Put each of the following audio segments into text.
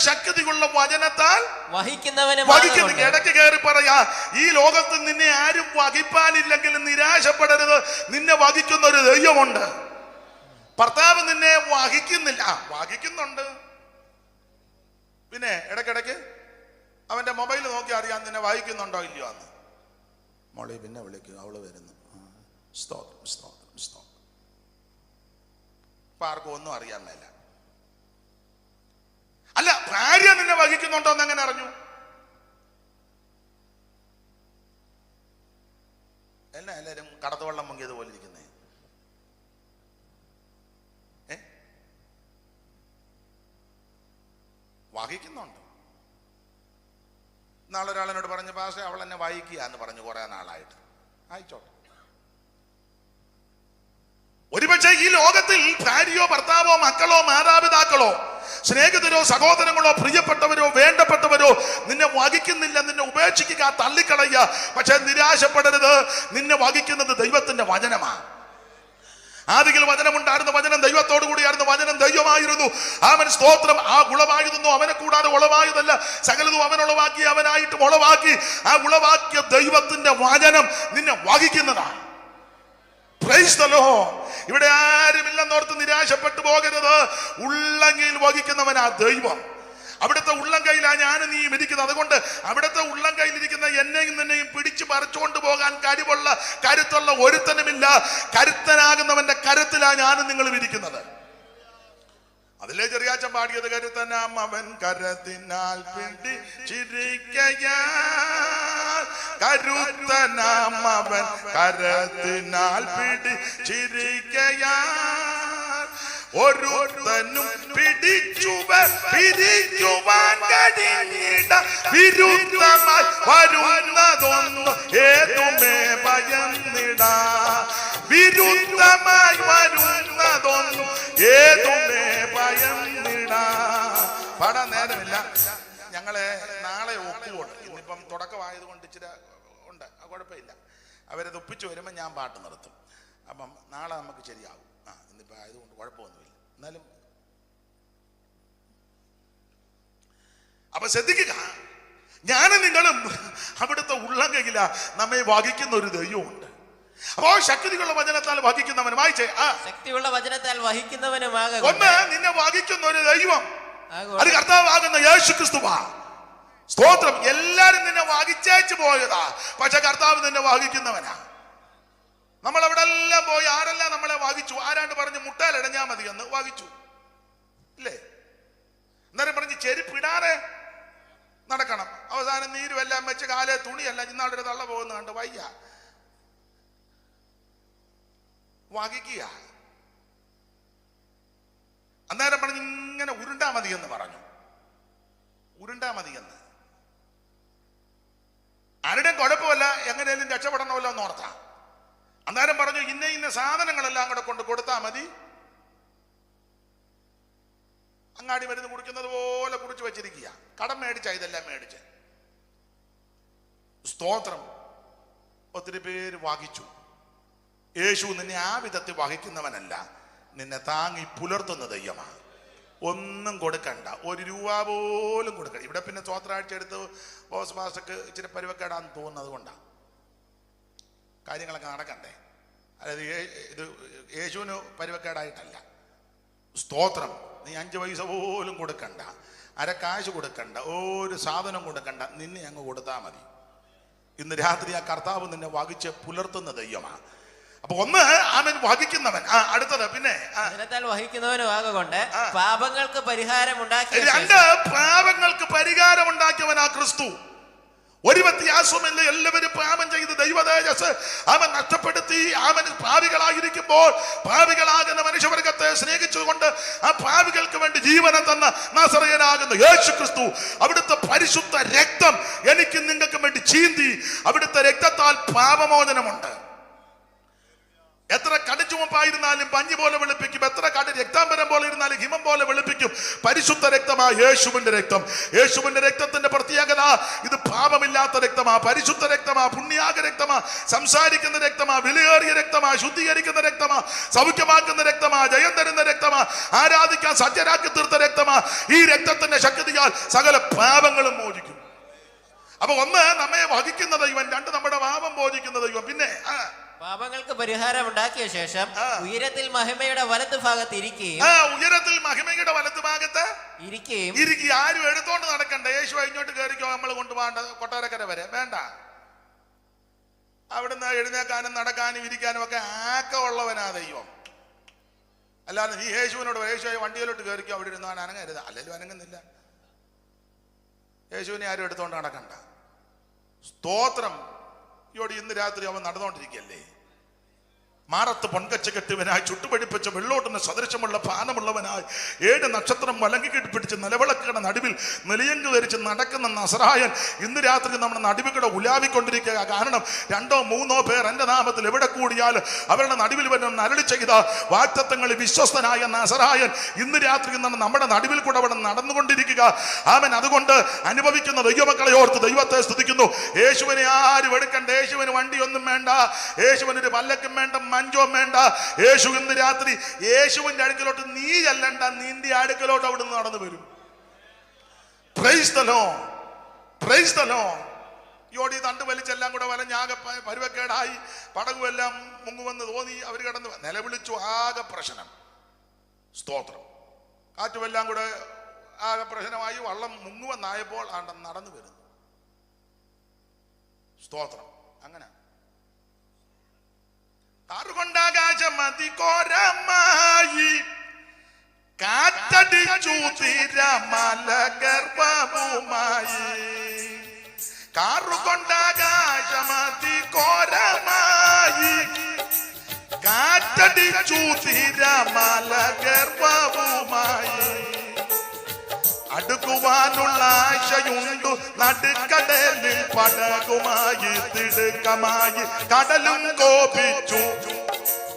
ശക്തിയുള്ള വചനത്താൽ വഹിക്കുന്നവനും വഹിക്കുന്നു. ഇടയ്ക്ക് കയറി പറയാ ഈ ലോകത്ത് നിന്നെ ആരും വഹിപ്പാനില്ലെങ്കിലും നിരാശപ്പെടരുത്. നിന്നെ വഹിക്കുന്ന ഒരു ദൈവമുണ്ട്. ഭർത്താവ് നിന്നെ വഹിക്കുന്നില്ല. വഹിക്കുന്നുണ്ട്. പിന്നെ ഇടയ്ക്കിടയ്ക്ക് അവന്റെ മൊബൈൽ നോക്കി അറിയാൻ നിന്നെ വഹിക്കുന്നുണ്ടോ ഇല്ലയോ എന്ന്. മോളെ പിന്നെ വിളിക്കും. അവൾ വരുന്നു. സ്തോത്രം സ്തോത്രം സ്തോത്രം ഇപ്പൊ ആർക്കും ഒന്നും അറിയാൻ മേല. അല്ല ഭാര്യ നിന്നെ വഹിക്കുന്നുണ്ടോ എന്ന് എങ്ങനെ അറിഞ്ഞു? എന്നാ എല്ലാരും കടത്തുവെള്ളം മുങ്ങിയതുപോലെ ഇരിക്കുന്നേ. വഹിക്കുന്നുണ്ട്? നാളെ ഒരാളിനോട് പറഞ്ഞു പാസ് അവൾ എന്നെ വായിക്കുക എന്ന് പറഞ്ഞു കുറെ നാളായിട്ട്. അയച്ചോട്ടെ ഒരുപക്ഷെ ഈ ലോകത്തിൽ ഭാര്യയോ ഭർത്താവോ മക്കളോ മാതാപിതാക്കളോ സ്നേഹിതരോ സഹോദരങ്ങളോ പ്രിയപ്പെട്ടവരോ വേണ്ടപ്പെട്ടവരോ നിന്നെ വഹിക്കുന്നില്ല നിന്നെ ഉപേക്ഷിക്കുക തള്ളിക്കളയുക. പക്ഷെ നിരാശപ്പെടരുത്. നിന്നെ വഹിക്കുന്നത് ദൈവത്തിന്റെ വചനമാണ് ആദിയിൽ വചനമുണ്ടായിരുന്ന വചനം ദൈവത്തോടു കൂടിയായിരുന്നു വചനം ദൈവമായിരുന്നു. അവൻ സ്തോത്രം ആ ഉളവായിരുന്നു അവനെ കൂടാതെ ഉളവായതല്ല. സകലതും അവൻ ഉളവാക്കി അവനായിട്ടും ഉളവാക്കി. ആ ഉളവാക്കിയ ദൈവത്തിന്റെ വചനം നിന്നെ വഹിക്കുന്നതാണ്. ഇവിടെ ആരുമില്ലെന്നോർത്ത് നിരാശപ്പെട്ടു പോകരുത്. ഉള്ളങ്കയിൽ വഹിക്കുന്നവനാ ദൈവം. അവിടുത്തെ ഉള്ളം ഞാൻ നീ ഇരിക്കുന്നത്. അതുകൊണ്ട് അവിടുത്തെ ഉള്ളം കയ്യിലിരിക്കുന്ന എന്നെയും നിന്നെയും പിടിച്ചു പറിച്ചുകൊണ്ട് പോകാൻ കഴിവുള്ള കരുത്തുള്ള ഒരുത്തനുമില്ല. കരുത്തനാകുന്നവന്റെ കരുത്തിലാ ഞാനും നിങ്ങളും ഇരിക്കുന്നത്. അതിലെ ചെറിയാച്ചൻ പാടിയത് കരുത്തനാം അവൻ കരത്തിനാൽ പിണ്ടി കരുത്തനാം അവൻ കരത്തിനാൽ പിടി ചിരിക്കയാ ഒരുത്തനും പിടിച്ചുവ പിരിക്കുവാൻ കഴിഞ്ഞിട വിരുദ്ധമായി വരുന്നതൊന്നും ഏതുമേ ഭയന്നിട. വിരുദ്ധമായി വരുന്നതൊന്നും ഏതുമേ ഭയന്നിട. പാടാൻ നേരമില്ല. ഞങ്ങളെ നാളെ ഒപ്പുകൊണ്ട് ഇന്നിപ്പം തുടക്കമായതുകൊണ്ട് ഇച്ചിരി ഉണ്ട്. കുഴപ്പമില്ല. അവരത് ഒപ്പിച്ച് വരുമ്പോൾ ഞാൻ പാട്ട് നിർത്തും. അപ്പം നാളെ നമുക്ക് ശരിയാകും ആ ഇന്നിപ്പോൾ ആയതുകൊണ്ട് കുഴപ്പമൊന്നുമില്ല. എന്നാലും അപ്പൊ ശ്രദ്ധിക്കുക. ഞാനും നിങ്ങളും അവിടുത്തെ ഉള്ളങ്കയില നമ്മെ വഹിക്കുന്ന ഒരു ദൈവമുണ്ട്. അപ്പോ ശക്തിയുള്ള വചനത്താൽ വഹിക്കുന്നവൻ വായിച്ചേ. ആ. ശക്തിയുള്ള വചനത്താൽ വഹിക്കുന്നവനുമാകും ഒന്ന് നിന്നെ വഹിക്കുന്ന ഒരു ദൈവം. അത് കർത്താവാകുന്ന യേശു ക്രിസ്തുവാ സ്തോത്രം. എല്ലാരും നിന്നെ വഹിച്ചേച്ചു പോയതാ. പക്ഷെ കർത്താവ് നിന്നെ വഹിക്കുന്നവനാ നമ്മൾ അവിടെ എല്ലാം പോയി ആരെല്ലാം നമ്മളെ വഹിച്ചു ആരാണ്ട് പറഞ്ഞ് മുട്ടാലിടഞ്ഞാ മതി എന്ന് വഹിച്ചു ഇല്ലേ? അന്നേരം പറഞ്ഞ് ചെരുപ്പിടാതെ നടക്കണം. അവസാനം നീരുമെല്ലാം വെച്ച് കാലേ തുണിയല്ല. ഇന്നാളൊരു തള്ള പോകുന്ന കണ്ട് വയ്യ. വഹിക്കുക അന്നേരം പറഞ്ഞ് ഇങ്ങനെ ഉരുണ്ടാ മതി എന്ന് പറഞ്ഞു. ഉരുണ്ടാ മതി എന്ന് ആരുടെയും കുഴപ്പമല്ല എങ്ങനെയും രക്ഷപ്പെടണമല്ലോ എന്ന് ഓർത്താ. അന്നേരം പറഞ്ഞു ഇന്ന ഇന്ന സാധനങ്ങളെല്ലാം കൂടെ കൊണ്ട് കൊടുത്താ മതി. അങ്ങാടി മരുന്ന് കുടിക്കുന്നത് പോലെ കുടിച്ചു വെച്ചിരിക്കുക. കടം മേടിച്ച ഇതെല്ലാം മേടിച്ച്. സ്തോത്രം. ഒത്തിരി പേര് വഹിച്ചു യേശു നിന്നെ ആ വിധത്തിൽ വഹിക്കുന്നവനല്ല. നിന്നെ താങ്ങി പുലർത്തുന്ന ദൈവമാണ്. ഒന്നും കൊടുക്കണ്ട. ഒരു രൂപ പോലും കൊടുക്കണ്ട. ഇവിടെ പിന്നെ സ്വാത്രാഴ്ച എടുത്ത് ബോസ് മാസ്റ്റർക്ക് ഇച്ചിരി പരുവക്കേടാന്ന് തോന്നുന്നത് കൊണ്ടാണ് കാര്യങ്ങളൊക്കെ നടക്കണ്ടേ? അതായത് ഇത് യേശുവിന് പരുവക്കേടായിട്ടല്ല. സ്തോത്രം. നീ അഞ്ച് പൈസ പോലും കൊടുക്കണ്ട. അര കാശ് കൊടുക്കണ്ട. ഒരു സാധനം കൊടുക്കണ്ട. നിന്നെ അങ്ങ് കൊടുത്താൽ മതി. ഇന്ന് രാത്രി ആ കർത്താവ് നിന്നെ വകിച്ച് പുലർത്തുന്ന ദൈവമാണ്. അപ്പൊ ഒന്ന് അവൻ വഹിക്കുന്നവൻ. ആ അടുത്തത് പിന്നെ ആ, വചനത്താൽ വഹിക്കുന്നവനുമാകൊണ്ട് പാപങ്ങൾക്ക് പരിഹാരം ഉണ്ടാക്കി രണ്ട് പാപങ്ങൾക്ക് പരിഹാരം ഉണ്ടാക്കിയവൻ ആ ക്രിസ്തു. ഒരു വ്യത്യാസമില്ല എല്ലാവരും പാപം ചെയ്ത് ദൈവതേജസ് അവൻ നഷ്ടപ്പെടുത്തി. അവൻ പാവികളായിരിക്കുമ്പോൾ പാവികളാകുന്ന മനുഷ്യവർഗത്തെ സ്നേഹിച്ചുകൊണ്ട് ആ പാവികൾക്ക് വേണ്ടി ജീവനം തന്ന നാസറയനാകുന്ന യേശു ക്രിസ്തു അവിടുത്തെ പരിശുദ്ധ രക്തം എനിക്ക് നിങ്ങൾക്ക് വേണ്ടി ചീന്തി. അവിടുത്തെ രക്തത്താൽ പാപമോചനമുണ്ട്. എത്ര കടുചുമപ്പായിരുന്നാലും പഞ്ഞി പോലെ വെളുപ്പിക്കും. എത്ര കടു രക്താംബരം പോലെ ഇരുന്നാലും ഹിമം പോലെ വെളുപ്പിക്കും. പരിശുദ്ധ രക്തമാ യേശുവിന്റെ രക്തം. യേശുവിന്റെ രക്തത്തിന്റെ പ്രത്യേകത ഇത് പാപമില്ലാത്ത രക്തമാ പരിശുദ്ധ രക്തമാ പുണ്യാക രക്തമാ സംസാരിക്കുന്ന രക്തമാ വിലയേറിയ രക്തമാ ശുദ്ധീകരിക്കുന്ന രക്തമാ സൗഖ്യമാക്കുന്ന രക്തമാ ജയം തരുന്ന രക്തമാ ആരാധിക്കാൻ സജ്ജരാക്കി തീർത്ത രക്തമാ. ഈ രക്തത്തിന്റെ ശക്തിയാൽ സകല പാപങ്ങളും മോചിക്കും. അപ്പൊ ഒന്ന് നമ്മെ വഹിക്കുന്ന ദൈവം രണ്ട് നമ്മുടെ പാപം മോചിക്കുന്ന ദൈവം. പിന്നെ പാപങ്ങൾക്ക് പരിഹാരം ഉണ്ടാക്കിയ ശേഷം ഉയരത്തിൽ മഹിമയുടെ വലത്ത് ഭാഗത്ത് ഇരിക്കുകയും ഉയരത്തിൽ മഹിമയുടെ വലത്ത് ഭാഗത്ത് ഇരിക്കുകയും ഇരിക്കി ആരും എടുത്തോണ്ട് നടക്കണ്ട. യേശു ഇങ്ങോട്ട് കയറിക്കോ നമ്മൾ കൊണ്ടുപോകേണ്ട കൊട്ടാരക്കര വരെ. വേണ്ട. അവിടുന്ന് എഴുന്നേക്കാനും നടക്കാനും ഇരിക്കാനും ഒക്കെ ആക്ക ഉള്ളവനാ ദൈവം. അല്ലാതെ നീ യേശുവിനോട് യേശു വണ്ടിയിലോട്ട് കയറിക്കോ അവിടെ ഇരുന്നാണ് അനങ്ങരുത്. അല്ലെങ്കിലും അനങ്ങുന്നില്ല. യേശുവിനെ ആരും എടുത്തോണ്ട് നടക്കണ്ട. സ്തോത്രം. ഇയോട് ഇന്ന് രാത്രി അവൻ നടന്നുകൊണ്ടിരിക്കുകയല്ലേ? മാറത്ത് പൊൺകച്ച കെട്ടിയവനായി ചുട്ടുപടിപ്പിച്ച വെള്ളോട്ടിന് സദൃശമുള്ള പാനമുള്ളവനായി ഏഴ് നക്ഷത്രം വലങ്കി കെട്ടിപ്പിടിച്ച് നിലവിളക്കുകളുടെ നടുവിൽ നിലയങ്ക് ധരിച്ച് നടക്കുന്ന നസറായൻ ഇന്ന് രാത്രി നമ്മുടെ നടുവിലൂടെ ഉലാവിക്കൊണ്ടിരിക്കുക കാരണം രണ്ടോ മൂന്നോ പേർ എന്റെ നാമത്തിൽ എവിടെ കൂടിയാൽ അവരുടെ നടുവിൽ വരുന്ന നരളി ചെയ്ത വാറ്റത്വങ്ങളിൽ വിശ്വസ്തനായ നസറായൻ ഇന്ന് രാത്രി നമ്മുടെ നടുവിൽ കൂടെ അവിടെ നടന്നുകൊണ്ടിരിക്കുക. അവൻ അതുകൊണ്ട് അനുഭവിക്കുന്ന ദൈവമക്കളെ ഓർത്ത് ദൈവത്തെ സ്തുതിക്കുന്നു. യേശുവിനെ ആരും എടുക്കണ്ട യേശുവിന് വണ്ടിയൊന്നും വേണ്ട യേശുവിനൊരു പല്ലക്കും വേണ്ട മഞ്ചോ വേണ്ട. യേശു ഇന്ന് രാത്രി യേശുവിന്റെ അടുക്കലോട്ട് നീ ചെല്ലണ്ട നിന്റെ അടുക്കലോട്ട് അവിടുന്ന് നടന്നു വരും. പ്രൈസ് തലോ പ്രൈസ് യോടി തണ്ട് വലിച്ചെല്ലാം കൂടെ വല ഞാകെ പരുവക്കേടായി. പടകുമെല്ലാം മുങ്ങുമെന്ന് തോന്നി. അവർ കിടന്ന് നിലവിളിച്ചു. ആകെ പ്രശ്നം. സ്തോത്രം. കാറ്റുമെല്ലാം കൂടെ ആകെ പ്രശ്നമായി. വള്ളം മുങ്ങുവെന്നായപ്പോൾ ആണ്ട നടന്നു വരുന്നു. സ്തോത്രം. അങ്ങനെ. കാറുകൊണ്ടാകാശം അതിഘോരമായി കാറ്റടിച്ചു തിരമല ഗർഭവുമായി കാറുകൊണ്ടാകാശം അതിഘോരമായി കാറ്റടിച്ചു തിരമല ഗർഭവുമായി അടുക്കുവാനുള്ള ആശയുണ്ടു. നടുക്കടലിൽ പടകുമായി തിടുക്കമായി കടലും കോപിച്ചു.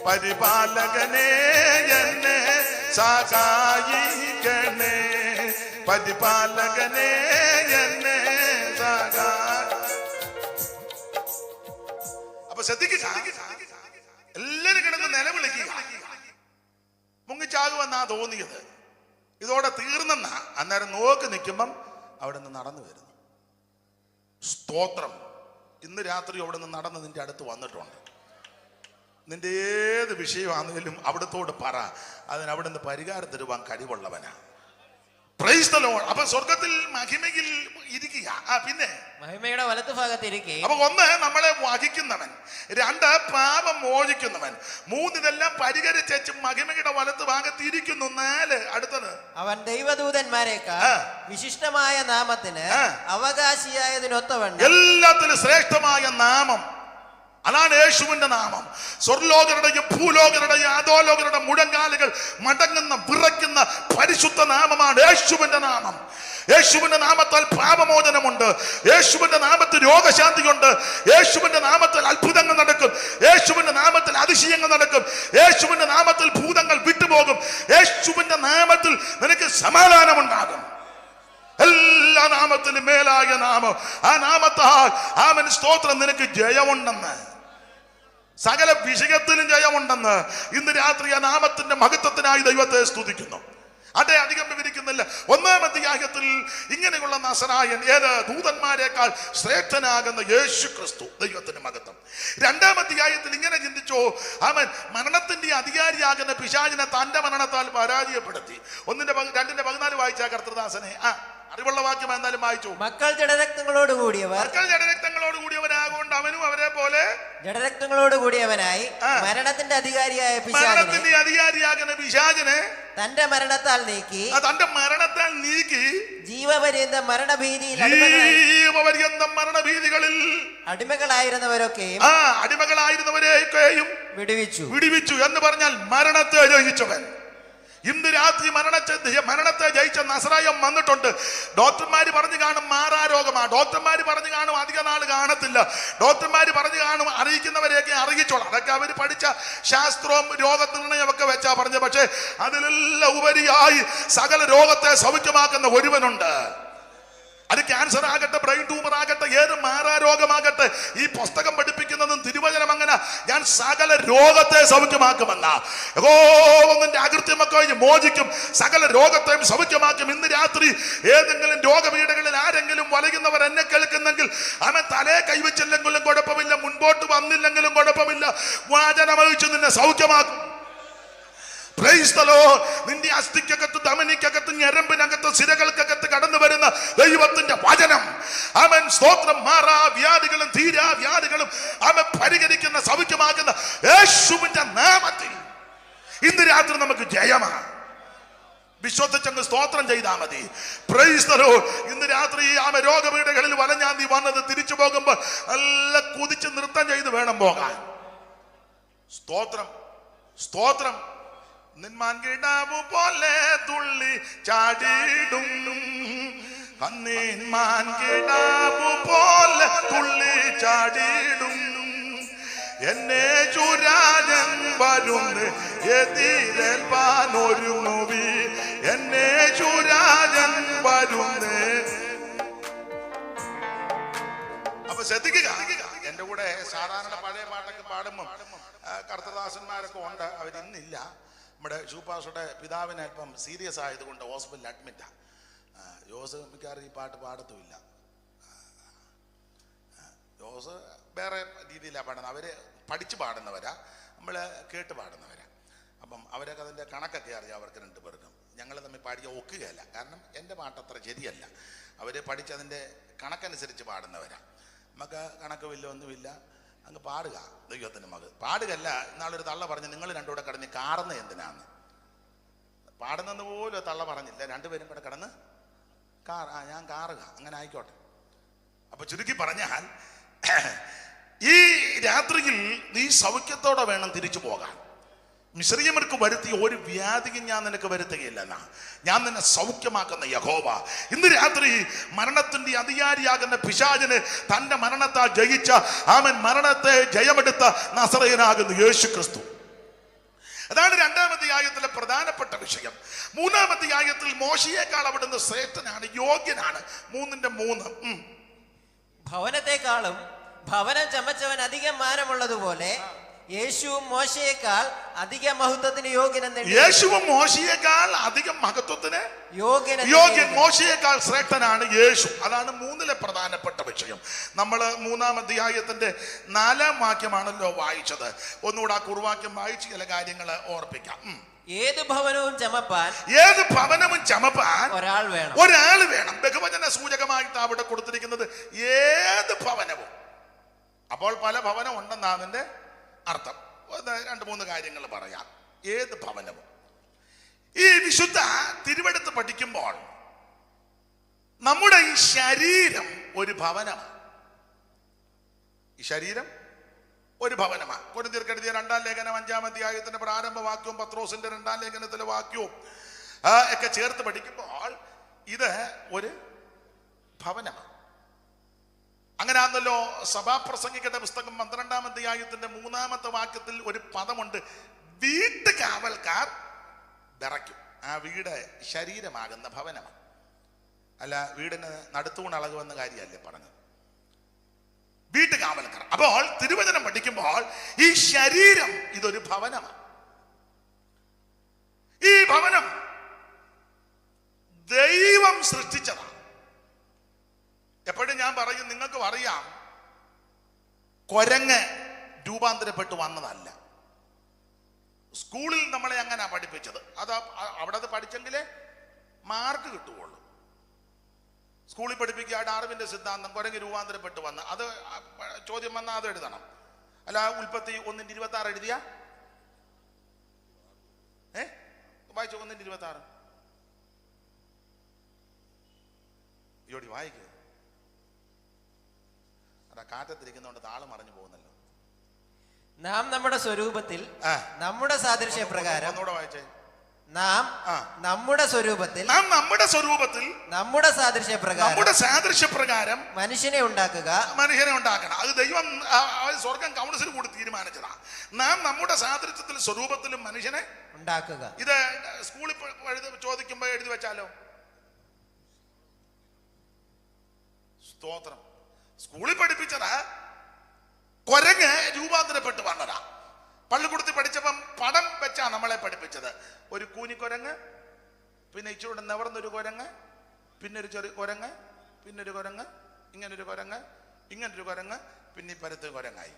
പരിപാലകനെ എന്നെ സഹായിക്കണേ. പരിപാലകനെ എന്നെ അപ്പൊ ശ്രദ്ധിക്കുക. എല്ലാരും കിടന്ന് നിലവിളിക്കുക. മുങ്ങിച്ചാകുമെന്നാ തോന്നിയത്. ഇതോടെ തീർന്നെന്ന. അന്നേരം നോക്കി നിൽക്കുമ്പം അവിടെ നിന്ന് നടന്നു വരുന്നു. സ്തോത്രം. ഇന്ന് രാത്രി അവിടെ നിന്ന് നടന്ന് നിന്റെ അടുത്ത് വന്നിട്ടുണ്ട്. നിന്റെ ഏത് വിഷയമാണെങ്കിലും അവിടത്തോട് പറ. അതിന് അവിടെ നിന്ന് പരിഹാരം തരുവാൻ കഴിവുള്ളവനാ. Price the Lord. അപ്പൊ സ്വർഗത്തിൽ മഹിമയിൽ ഇരിക്കുക. ആ പിന്നെ? മഹിമയുടെ വലതു ഭാഗത്ത് ഇരിക്കുക അപ്പൊ ഒന്ന് നമ്മളെ വഹിക്കുന്നവൻ രണ്ട് പാപം മോചിക്കുന്നവൻ മൂന്ന് ഇതെല്ലാം പരിഹരിച്ചു മഹിമയുടെ വലത്ത് ഭാഗത്ത് ഇരിക്കുന്നു. നാല് അടുത്തത്? അവൻ ദൈവദൂതന്മാരെക്കാൾ. വിശിഷ്ടമായ നാമത്തിന്. അവകാശിയായതിനൊത്തവണ്ണം എല്ലാത്തിനും ശ്രേഷ്ഠമായ നാമം. അതാണ് യേശുവിന്റെ നാമം. സ്വർലോകരുടെയും ഭൂലോകരുടെയും അധോലോകരുടെ മുഴങ്കാലുകൾ മടങ്ങുന്ന വിറയ്ക്കുന്ന പരിശുദ്ധ നാമമാണ് യേശുവിന്റെ നാമം. യേശുവിന്റെ നാമത്താൽ പാപമോചനമുണ്ട്. യേശുവിന്റെ നാമത്തിൽ രോഗശാന്തിയുണ്ട്. യേശുവിന്റെ നാമത്തിൽ അത്ഭുതങ്ങൾ നടക്കും. യേശുവിന്റെ നാമത്തിൽ അതിശയങ്ങൾ നടക്കും. യേശുവിന്റെ നാമത്തിൽ ഭൂതങ്ങൾ വിട്ടുപോകും. യേശുവിന്റെ നാമത്തിൽ നിനക്ക് സമാധാനമുണ്ടാകും. എല്ലാ നാമത്തിലും മേലായ നാമം. ആ നാമത്താൽ ആമൻ സ്തോത്രം. നിനക്ക് ജയമുണ്ടെന്ന്. സകല വിഷയത്തിലും ജയമുണ്ടെന്ന് ഇന്ന് രാത്രി ആ നാമത്തിന്റെ മഹത്വത്തിനായി ദൈവത്തെ സ്തുതിക്കുന്നു. അതേ അധികം വിവരിക്കുന്നില്ല. ഒന്നാം അധ്യായത്തിൽ ഇങ്ങനെയുള്ള നസനായൻ ഏത് ദൂതന്മാരെക്കാൾ ശ്രേഷ്ഠനാകുന്ന യേശു ക്രിസ്തു ദൈവത്തിന്റെ മഹത്വം. രണ്ടാം അധ്യായത്തിൽ ഇങ്ങനെ ചിന്തിച്ചോ അവൻ മരണത്തിന്റെ അധികാരിയാകുന്ന പിശാചിനെ തന്റെ മരണത്താൽ പരാജയപ്പെടുത്തി. ഒന്നിന്റെ രണ്ടിന്റെ പതിനാല് വായിച്ച കർത്തൃദാസനെ. ആ അറിവുള്ള വാക്യം എന്നാലും വായിച്ചു. മക്കൾ ജഡരക്തങ്ങളോട് കൂടിയവർ മക്കൾ ജഡരക്തങ്ങളോട് കൂടിയവരാകൊണ്ട് അവനും അവരെ പോലെ ജഡരക്തങ്ങളോട് കൂടിയവനായി. മരണത്തിന്റെ അധികാരിയായ മരണത്തിന്റെ അധികാരിയാകുന്ന പിശാചനെ തന്റെ മരണത്താൽ നീക്കി തന്റെ മരണത്താൽ നീക്കി ജീവപര്യന്ത മരണഭീതിയിൽ ജീവപര്യന്ത മരണഭീതികളിൽ അടിമകളായിരുന്നവരൊക്കെയും ആ അടിമകളായിരുന്നവരെയൊക്കെയും വിടുവിച്ചു. വിടുവിച്ചു എന്ന് പറഞ്ഞാൽ മരണത്തെ ജയിച്ചവൻ ഇന്ന് രാത്രി മരണത്തെ മരണത്തെ ജയിച്ച നസറായം വന്നിട്ടുണ്ട്. ഡോക്ടർമാര് പറഞ്ഞു കാണും മാറാ ഡോക്ടർമാർ പറഞ്ഞു കാണും അധിക നാൾ കാണത്തില്ല. ഡോക്ടർമാര് പറഞ്ഞു കാണും അറിയിക്കുന്നവരെയൊക്കെ അറിയിച്ചോളാം. അതൊക്കെ അവർ പഠിച്ച ശാസ്ത്രവും രോഗനിർണയം ഒക്കെ വെച്ചാ പറഞ്ഞത്. പക്ഷേ അതിലെല്ലാം ഉപരിയായി സകല രോഗത്തെ സൗഖ്യമാക്കുന്ന ഒരുവനുണ്ട്. അത് ക്യാൻസർ ആകട്ടെ ബ്രെയിൻ ട്യൂമർ ആകട്ടെ ഏത് മാരാരോഗമാകട്ടെ ഈ പുസ്തകം പഠിപ്പിക്കുന്നതും തിരുവചനം അങ്ങനെ ഞാൻ സകല രോഗത്തെ സൗഖ്യമാക്കുമെന്ന. യഹോവന്റെ അകൃത്യമൊക്കെ മോചിക്കും സകല രോഗത്തെയും സൗഖ്യമാക്കും. ഇന്ന് രാത്രി ഏതെങ്കിലും രോഗപീഠകളിൽ ആരെങ്കിലും വലയുന്നവർ എന്നെ കേൾക്കുന്നെങ്കിൽ അവൻ തലേ കൈവച്ചില്ലെങ്കിലും കുഴപ്പമില്ല മുൻപോട്ട് വന്നില്ലെങ്കിലും കുഴപ്പമില്ല. വാചനമഴിച്ച് നിന്നെ സൗഖ്യമാക്കും. നിന്റെ അസ്ഥിക്കകത്ത് ധമനിക്കകത്ത് ഞരമ്പിനകത്ത് സിരകൾക്കകത്ത് കടന്നു വരുന്ന ദൈവത്തിന്റെ വചനം. അവൻ സ്തോത്രം മാറാ വ്യാധികളും തീരാ വ്യാധികളും അവൻ പരിഹരിക്കുന്ന സൗഖ്യമാക്കുന്ന യേശുവിന്റെ നാമത്തിൽ. ഇന്ന് രാത്രി നമുക്ക് ജയമാണ് വിശ്വസിച്ചങ്ങ് സ്തോത്രം ചെയ്താൽ മതി. Praise the Lord. ഇന്ന് രാത്രി ആമ രോഗപീഠകളിൽ വലഞ്ഞാൻ നീ വന്നത് തിരിച്ചു പോകുമ്പോൾ നല്ല കുതിച്ച് നൃത്തം ചെയ്ത് വേണം പോകാൻ. സ്തോത്രം സ്തോത്രം. നിന്മാൻ കിടാവു പോലെ തുള്ളി ചാടിടും കന്നീന്മാൻ കിടാവു പോലെ തുള്ളി ചാടിടും എന്നെ ചുരാജൻ വരുന്ന് എതിരേൽപ്പാൻ ഒരു ഒരുങ്ങുവി എന്നെ ചുരാജൻ വരുന്ന്. അപ്പൊ ശ്രദ്ധിക്കുക. എന്റെ കൂടെ സാധാരണ പഴയ പാട്ടൊക്കെ പാടുമ്പോൾ കർത്തദാസന്മാരൊക്കെ ഉണ്ട്. അവർ ഇന്നില്ല നമ്മുടെ ഷൂപ്പാസുടെ പിതാവിന് അല്പം സീരിയസ് ആയതുകൊണ്ട് ഹോസ്പിറ്റലിൽ അഡ്മിറ്റാണ് ജോസ് മിക്കവാറും ഈ പാട്ട് പാടത്തുമില്ല. ജോസ് വേറെ രീതിയിലാണ് പാടുന്നത്. അവർ പഠിച്ച് പാടുന്നവരാ നമ്മൾ കേട്ട് പാടുന്നവരാ. അപ്പം അവരൊക്കെ അതിന്റെ കണക്കൊക്കെ അറിയാം അവർക്ക് രണ്ട് പേർക്കും. ഞങ്ങൾ തമ്മിൽ പാടിയ ഒക്കുകയല്ല. കാരണം എന്റെ പാട്ട് അത്ര ശരിയല്ല. അവർ പഠിച്ചതിന്റെ കണക്കനുസരിച്ച് പാടുന്നവരാ. നമുക്ക് കണക്ക് വലിയ ഒന്നുമില്ല. അങ്ങ് പാടുക ദൈവത്തിന്റെ മകൾ. പാടുകയല്ല ഇന്നാളൊരു തള്ള പറഞ്ഞു നിങ്ങൾ രണ്ടുകൂടെ കടന്ന് കാറുന്ന എന്തിനാന്ന്? പാടുന്നെന്ന് പോലും തള്ള പറഞ്ഞില്ല. രണ്ടുപേരും കൂടെ കിടന്ന് കാർ ആ ഞാൻ കാറുക. അങ്ങനെ ആയിക്കോട്ടെ. അപ്പൊ ചുരുക്കി പറഞ്ഞാൽ ഈ രാത്രിയിൽ നീ സൗഖ്യത്തോടെ വേണം തിരിച്ചു പോകാൻ. മിശ്രീമർക്ക് വരുത്തിയ ഒരു വ്യാധിയും ഞാൻ നിനക്ക് വരുത്തുകയില്ല എന്നാ ഞാൻ നിന്നെ സൗഖ്യമാക്കുന്ന യഹോവ. ഇന്ന് രാത്രി മരണത്തിന്റെ അധികാരിയാകുന്ന പിശാചിന് തന്റെ മരണത്താൽ ജയിച്ച ആമൻ മരണത്തെ ജയമെടുത്ത നസറയനാകുന്ന യേശു ക്രിസ്തു അതാണ് രണ്ടാമത്തെ ആയത്തിലെ പ്രധാനപ്പെട്ട വിഷയം. മൂന്നാമത്തെ ആയത്തിൽ മോശയേക്കാൾ അവിടുന്ന് ശ്രേഷ്ഠനാണ് യോഗ്യനാണ്. മൂന്നിന്റെ മൂന്ന്. ഭവനത്തെക്കാളും ഭവനം ചമച്ചവൻ അധികം മാനമുള്ളതുപോലെ യേശുവും മോശയേക്കാൾ അധിക മഹത്വത്തിന് യോഗ്യനെന്ന് യേശുവും മോശയേക്കാൾ അധിക മഹത്വത്തിന് യോഗ്യൻ എണ്ണി- മോശയേക്കാൾ ശ്രേഷ്ഠനാണ് യേശു. അതാണ് മൂന്നിലെ പ്രധാനപ്പെട്ട വിഷയം. നമ്മൾ മൂന്നാം അധ്യായത്തിന്റെ നാലാം വാക്യമാണല്ലോ വായിച്ചത്. ഒന്നുകൂടെ ആ കുറുവാക്യം വായിച്ച് ചില കാര്യങ്ങൾ ഓർപ്പിക്കാം. ഏത് ഭവനവും ചമപ്പാൻ ഏത് ഭവനവും ചമപ്പാൻ ഒരാൾ വേണം. ഒരാൾ വേണം. ബഹുവചന സൂചകമായിട്ട് അവിടെ കൊടുത്തിരിക്കുന്നത്. ഏത് ഭവനവും? അപ്പോൾ പല ഭവനം ഉണ്ടെന്നാണ് അതിന്റെ അർത്ഥം. രണ്ട് മൂന്ന് കാര്യങ്ങൾ പറയാം. ഏത് ഭവനവും. ഈ വിശുദ്ധ തിരുവെടുത്ത് പഠിക്കുമ്പോൾ നമ്മുടെ ഈ ശരീരം ഒരു ഭവനമാണ്. ഈ ശരീരം ഒരു ഭവനമാണ്. കൊടുത്തിർക്കെടുത്തിയ രണ്ടാം ലേഖനം അഞ്ചാം അധ്യായത്തിന്റെ പ്രാരംഭ വാക്യവും പത്രോസിന്റെ രണ്ടാം ലേഖനത്തിലെ വാക്യവും ഒക്കെ ചേർത്ത് പഠിക്കുമ്പോൾ ഇത് ഒരു ഭവനമാണ്. അങ്ങനെയാണല്ലോ സഭാപ്രസംഗിക്കട്ടെ പുസ്തകം പന്ത്രണ്ടാം അധ്യായത്തിന്റെ മൂന്നാമത്തെ വാക്യത്തിൽ ഒരു പദമുണ്ട് വീട്ടുകാവൽക്കാർ വിറയ്ക്കും. ആ വീട് ശരീരമാകുന്ന ഭവനമാണ്. അല്ല വീടിന് അളകുവെന്ന കാര്യമല്ലേ പറഞ്ഞത്? വീട്ടുകാവൽക്കാർ. അപ്പോൾ തിരുവചനം പഠിക്കുമ്പോൾ ഈ ശരീരം ഇതൊരു ഭവനമാണ് ഈ ഭവനം ദൈവം സൃഷ്ടിച്ചതാണ് ഞാൻ പറയും നിങ്ങൾക്കും അറിയാം കൊരങ്ങ് രൂപാന്തരപ്പെട്ട് വന്നതല്ല. സ്കൂളിൽ നമ്മളെ അങ്ങനെ പഠിപ്പിച്ചത്. അത് അവിടെ അത് പഠിച്ചെങ്കിലേ മാർക്ക് കിട്ടുകയുള്ളൂ സ്കൂളിൽ പഠിപ്പിക്കുക ഡാർവിന്റെ സിദ്ധാന്തം കുരങ്ങ് രൂപാന്തരപ്പെട്ട് വന്ന്. അത് ചോദ്യം വന്നാൽ അത് എഴുതണം. അല്ല ഉൽപ്പത്തി ഒന്നിന്റെ ഇരുപത്തി ആറ് എഴുതിയ? ഏ? വായിച്ചു ഒന്നിന്റെ ഇരുപത്തി ആറ് ഇയോടി വായിക്കുക അതാ കാറ്റത്തിരിക്കുന്നതുകൊണ്ട് താളം മറിഞ്ഞു പോകുന്നല്ലോ. നാം നമ്മുടെ സ്വരൂപത്തിൽ നമ്മുടെ സാദൃശ്യപ്രകാരം പ്രകാരം നാം നമ്മുടെ സ്വരൂപത്തിൽ നാം നമ്മുടെ സ്വരൂപത്തിൽ നമ്മുടെ സാദൃശ്യപ്രകാരം നമ്മുടെ സാദൃശ്യപ്രകാരം മനുഷ്യനെ ഉണ്ടാക്കുക. മനുഷ്യനെ ഉണ്ടാക്കണം. അത് ദൈവം സ്വർഗം കൗൺസിൽ കൂടി തീരുമാനിച്ചതാ. നാം നമ്മുടെ സാദൃശ്യത്തിൽ സ്വരൂപത്തിലും മനുഷ്യനെ ഉണ്ടാക്കുക. ഇത് സ്കൂളിൽ ചോദിക്കുമ്പോൾ എഴുതി വെച്ചാലോ? സ്തോത്രം. സ്കൂളിൽ പഠിപ്പിച്ചത് കൊരങ്ങ് രൂപാന്തരപ്പെട്ട് വന്നതാ. പള്ളിക്കൂടത്തിൽ പഠിച്ചപ്പം പടം വെച്ചാ നമ്മളെ പഠിപ്പിച്ചത്. ഒരു കൂനിക്കൊരങ്ങ് പിന്നെ ഇച്ചിരൂടെ നിവർന്നൊരു കുരങ്ങ് പിന്നെ ഒരു ചെറിയ കുരങ്ങ് പിന്നെ ഒരു കുരങ്ങ് ഇങ്ങനൊരു കുരങ്ങ് ഇങ്ങനൊരു കുരങ്ങ് പിന്നെ ഈ പരത്ത് കുരങ്ങായി.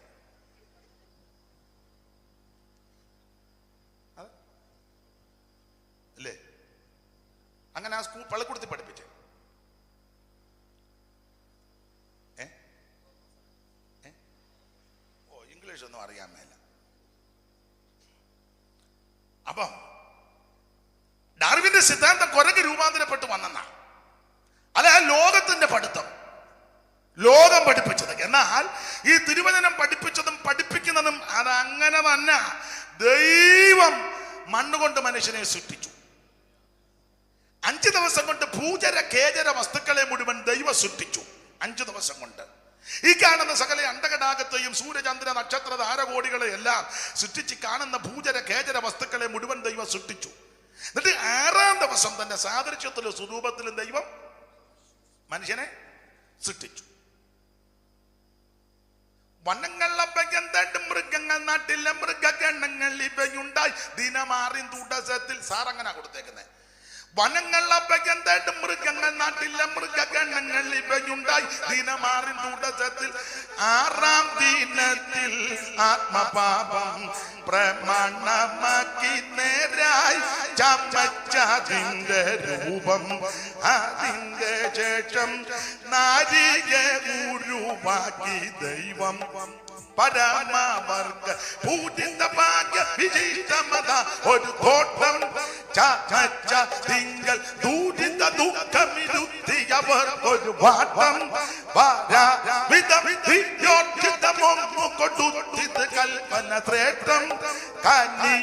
അല്ലേ? അങ്ങനെ ആ സ്കൂൾ പള്ളിക്കൂടത്തിൽ പഠിപ്പിച്ചേ ഏ ഏ? ഓ ഇംഗ്ലീഷ് ഒന്നും അറിയാൻ മേല. അപ്പം ഡാർവിന്റെ സിദ്ധാന്തം കുരങ്ങ് രൂപാന്തരപ്പെട്ട് വന്നെന്നാ. അല്ല ആ ലോകത്തിന്റെ പഠിത്തം. ലോകം പഠിപ്പിച്ചത്. എന്നാൽ ഈ തിരുവചനം പഠിപ്പിച്ചതും പഠിപ്പിക്കുന്നതും അതങ്ങനെ തന്നെ ദൈവം മണ്ണുകൊണ്ട് മനുഷ്യനെ സൃഷ്ടിച്ചു. അഞ്ച് ദിവസം കൊണ്ട് ഭൂചര കേചര വസ്തുക്കളെ മുഴുവൻ ദൈവം സൃഷ്ടിച്ചു. അഞ്ചു ദിവസം കൊണ്ട്. ഈ കാണുന്ന സകല അണ്ടകടാകത്തെയും സൂര്യചന്ദ്ര നക്ഷത്ര താരകോടികളെ എല്ലാം സൃഷ്ടിച്ച് കാണുന്ന ഭൂചര കേചര വസ്തുക്കളെ മുഴുവൻ ദൈവം സൃഷ്ടിച്ചു. എന്നിട്ട് ആറാം ദിവസം തന്നെ സാദൃശ്യത്തിലും സ്വരൂപത്തിലും ദൈവം മനുഷ്യനെ സൃഷ്ടിച്ചു. വനങ്ങളപ്പകന്തണ്ട് മൃഗങ്ങൾ നാട്ടിലെ മൃഗഗണങ്ങൾ ഇവയുണ്ടായി. ദിനമാറിൻ തുടസത്തിൽ സാർ അങ്ങനെ കൊടുത്തേക്കുന്നത് വനങ്ങളപ്പകന്തണ്ട് മൃഗങ്ങൾ നാട്ടിലെ മൃഗഗണങ്ങൾ ഇവയുണ്ടായി ദിനമാറിൻ തുടസത്തിൽ ആറാം ദിനത്തിൽ ആത്മപാപം പ്രമാണമാക്കി നേരായി. ചമച്ചതിന്റെ രൂപം അതിന്റെ ശേഷം നാരിക ഉരുവാക്കി ദൈവം. പരമവർഗ പൂജിത ഭാഗ്യ വിശിഷ്ടമത ഒരു കോട്ടം ചമച്ച തിങ്കൾ ദൂരിത ദുഃഖമിരുത്തിയവർ ഒരു വാട്ടം. കൊടുത്തിത് കൽപ്പന ശ്രേഷ്ഠം കന്നി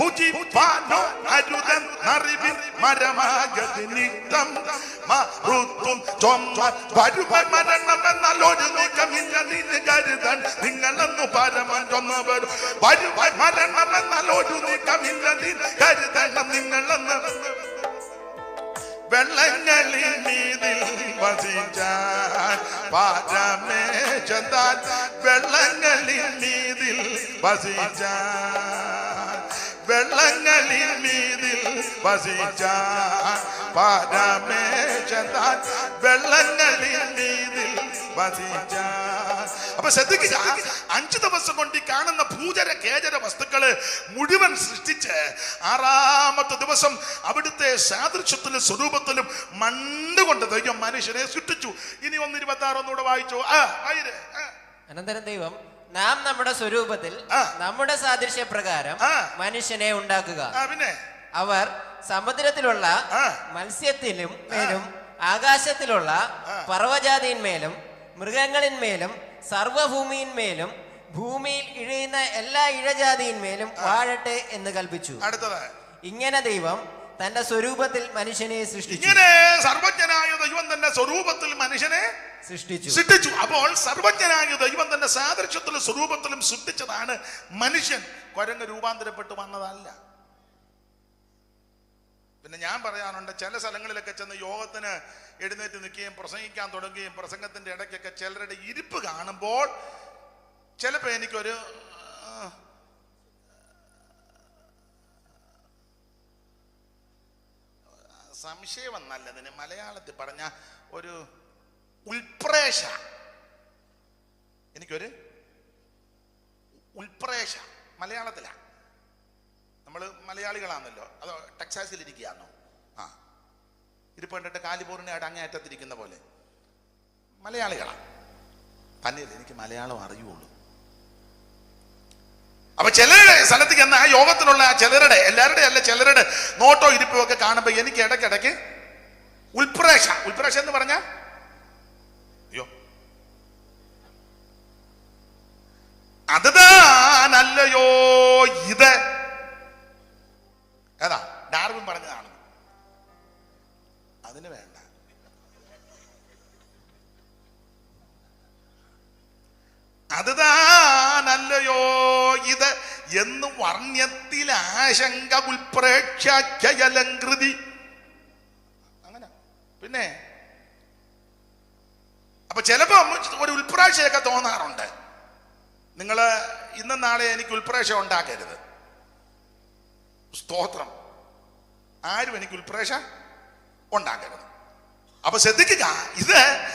പുജിപ്പാനോ അരുതൻ അറിവിൻ മരമാകതി നിത്തം മറുത്തും ചൊമ്മ വരുവ മരണം എന്നാൽ ഒരു നീക്കമില്ല നിന്ന് കരുതൻ നിങ്ങളെന്നു പരമൻ വരും വരുവ മരണം എന്നാൽ ഒരു നീക്കമില്ല നിന്ന് കരുതണം നിങ്ങളെന്ന് വെള്ളങ്ങളിൽ മീതിൽ വസിച്ചാൻ പാരമേശന്താൻ വെള്ളങ്ങളിൽ മീതിൽ വസിച്ചാൻ. വെള്ളങ്ങളിൽ മീതിൽ വസിച്ച. പാരമേശന്താൻ വെള്ളങ്ങളിൽ മീതിൽ വസിച്ച. അപ്പൊ ശ്രദ്ധിക്കുക അഞ്ചു ദിവസം കൊണ്ട് ഈ കാണുന്ന ഭൂചര കേജര വസ്തുക്കൾ മുഴുവൻ സൃഷ്ടിച്ച് ആറാമത്തെ ദിവസം അവിടുത്തെ സാദൃശ്യത്തിലും സ്വരൂപത്തിലും മണ്ണുകൊണ്ട് ദൈവം മനുഷ്യനെ സൃഷ്ടിച്ചു. ഇനി ഒന്ന് ഇരുപത്തി ആറ് ഒന്നുകൂടെ വായിച്ചോ ആ. അനന്തരം ദൈവം നാം നമ്മുടെ സ്വരൂപത്തിൽ നമ്മുടെ സാദൃശ്യപ്രകാരം പ്രകാരം മനുഷ്യനെ ഉണ്ടാക്കുക. പിന്നെ? അവർ സമുദ്രത്തിലുള്ള മത്സ്യത്തിലും മേലും ആകാശത്തിലുള്ള. പർവജാതിന്മേലും മൃഗങ്ങളിന്മേലും സർവഭൂമിയിന്മേലും ഭൂമിയിൽ ഇഴയുന്ന എല്ലാ ഇഴജാതിയിന്മേലും വാഴട്ടെ എന്ന് കൽപ്പിച്ചു. അടുത്തത്. ഇങ്ങനെ ദൈവം തന്റെ സ്വരൂപത്തിൽ മനുഷ്യനെ സൃഷ്ടിച്ചു. ഇങ്ങനെ സർവജ്ഞനായ ദൈവം തന്റെ സ്വരൂപത്തിൽ മനുഷ്യനെ സൃഷ്ടിച്ചു. സൃഷ്ടിച്ചു. അപ്പോൾ സർവജ്ഞനായ ദൈവം തന്റെ സാദൃശ്യത്തിലും സ്വരൂപത്തിലും സൃഷ്ടിച്ചതാണ് മനുഷ്യൻ. കുരങ്ങ് രൂപാന്തരപ്പെട്ട് വന്നതല്ല. പിന്നെ ഞാൻ പറയാനുണ്ട് ചില സ്ഥലങ്ങളിലൊക്കെ ചെന്ന് യോഗത്തിന് എഴുന്നേറ്റ് നിൽക്കുകയും പ്രസംഗിക്കാൻ തുടങ്ങുകയും പ്രസംഗത്തിന്റെ ഇടയ്ക്കൊക്കെ ചിലരുടെ ഇരിപ്പ് കാണുമ്പോൾ ചിലപ്പോൾ എനിക്കൊരു സംശയം എന്നല്ലതിന് മലയാളത്തിൽ പറഞ്ഞ ഒരു ഉൽപ്രേഷ എനിക്കൊരു ഉൽപ്രേഷ മലയാളത്തിലാ. നമ്മൾ മലയാളികളാണല്ലോ. അതോ ടെക്സാസിൽ ഇരിക്കുകയാണോ ആ. ഇരിപ്പ് കണ്ടിട്ട് കാലിഫോർണിയയുടെ അങ്ങേയറ്റത്തിരിക്കുന്ന പോലെ. മലയാളികളാണ് തന്നെയല്ല എനിക്ക് മലയാളം അറിയുള്ളൂ. അപ്പൊ ചിലരുടെ സ്ഥലത്തേക്ക് എന്ന ആ യോഗത്തിലുള്ള ആ ചിലരുടെ എല്ലാവരുടെ അല്ല ചിലരുടെ നോട്ടോ ഇരിപ്പോ ഒക്കെ കാണുമ്പോ എനിക്ക് ഇടയ്ക്കിടയ്ക്ക് ഉൽപ്രേക്ഷ. ഉൽപ്രേക്ഷ എന്ന് പറഞ്ഞ? അയ്യോ. അത് താനല്ലയോ ഇത്? ഏതാ? ഡാർവിൻ വേണ്ട അത് വേണ്ട. ഇത് എന്ന് വർണ്യത്തിൽ ആശങ്ക ഉൽപ്രേക്ഷലങ്കൃതി അങ്ങനെ. പിന്നെ. അപ്പൊ ചിലപ്പം ഒരു ഉൽപ്രാക്ഷയൊക്കെ തോന്നാറുണ്ട്. നിങ്ങൾ ഇന്നും നാളെ എനിക്ക് ഉൽപ്രേക്ഷ ഉണ്ടാക്കരുത്. സ്തോത്രം. ആരും എനിക്ക് ഉൽപ്രേക്ഷ ഉണ്ടാക്കരുത്. അപ്പൊ ശ്രദ്ധിക്കുക ഇത്